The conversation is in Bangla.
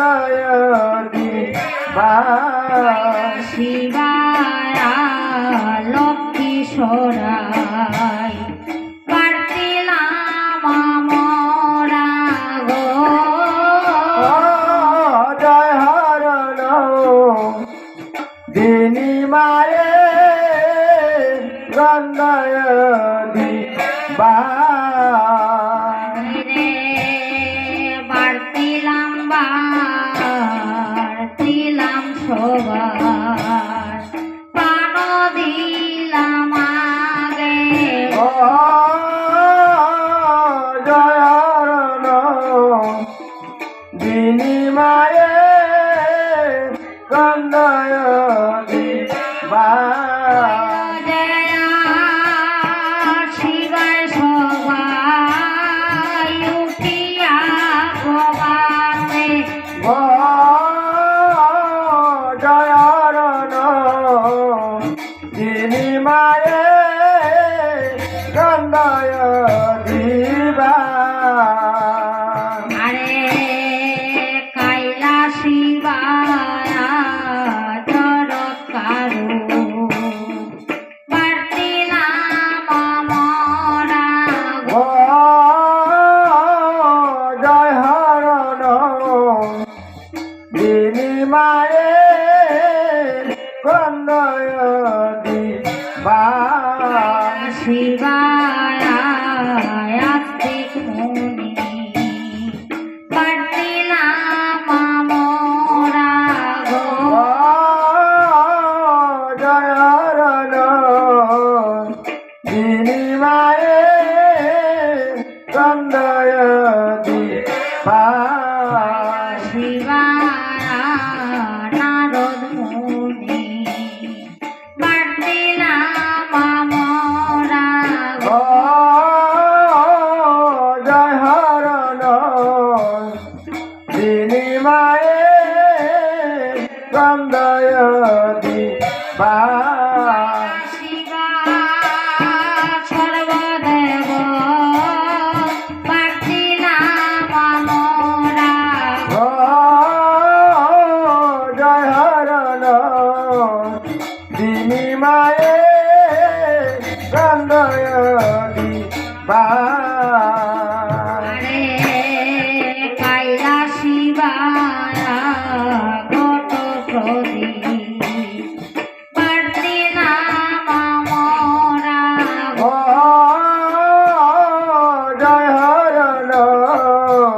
গন্ধয় দিবা লক্ষ্মী সরাই পারতিলাম আমরা গো জয় হরণ দিনী মায়ে গন্ধয় দিবা সবার। পান দিলাম আগে। ও জয় হরণ দিনী মায়ে দিনী মায়ে বাড়তিলাম আমরা ও জয় হরণ। দিনী মায়ে গন্ধয় দিবা গায়ে গান্ধায়ালি বা